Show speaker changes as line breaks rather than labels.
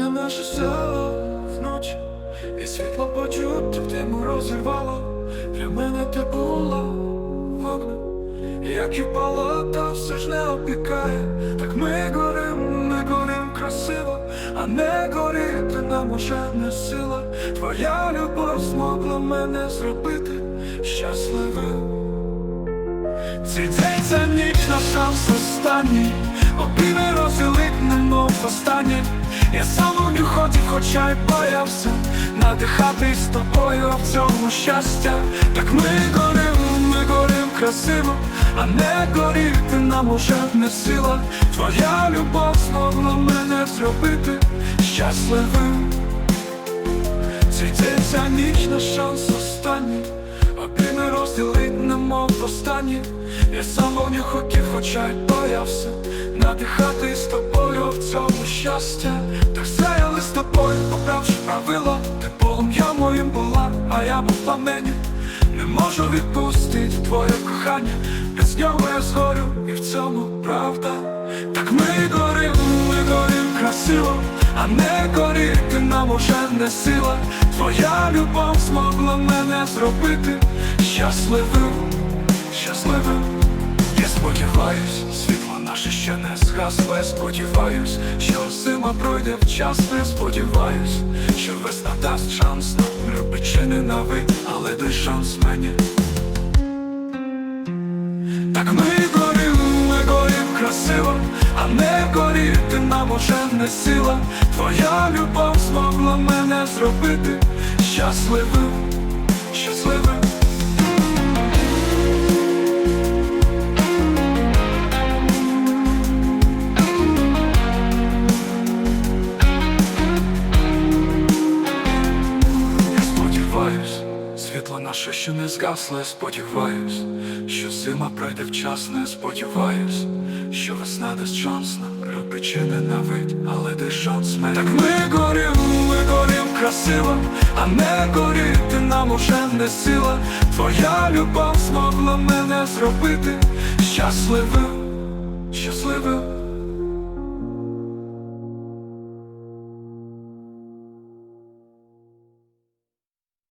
наше село вночі, і світло почути в тему розірвало. Для мене ти була вогнем, як і палата все ж не опікає. Так ми горим, ми горим красиво, а не горіти нам уже не сила. Твоя любов змогла мене зробити щасливим. Цей день це ніч на шанс останній Обійми розділить немов останній Я сам ню хотів, хоча й боявся Надихатись з тобою в цьому щастя. Так ми горим, ми горим красиво А не горіти нам уже не сила. Твоя любов змогла мене зробити щасливим. Ця ніч на шанс останній. Обійми розділить немов останні Я сам вогню хотів, хоча й боявся. Надихати з тобою в цьому щастя. Так заяли з тобою, поправши правила. Ти полум'я моїм була, а я був пламені. Не можу відпустити твоє кохання. Без нього я згорю, і в цьому правда. Так ми горим, ми горим красиво а не горіти нам уже не сила. Твоя любов змогла мене зробити щасливим, щасливим сподіваюсь, світло наше ще не згасло Я сподіваюсь, що зима пройде вчасно сподіваюсь, що весна дасть шанс нам Любить чи ненавидь, але дай шанс мені так ми горим, ми горим красиво, а не горіти нам уже не сила. Твоя любов змогла мене зробити щасливим, щасливим. Сподіваюсь, світло наше ще не згасло, я сподіваюсь, що зима пройде вчасно, сподіваюсь, що весна дасть шанс нам ненавидь, але дай шанс мені. Так ми горим, ми горим красиво, а не горіти нам уже не сила. Твоя любов змогла мене зробити щасливим, щасливим.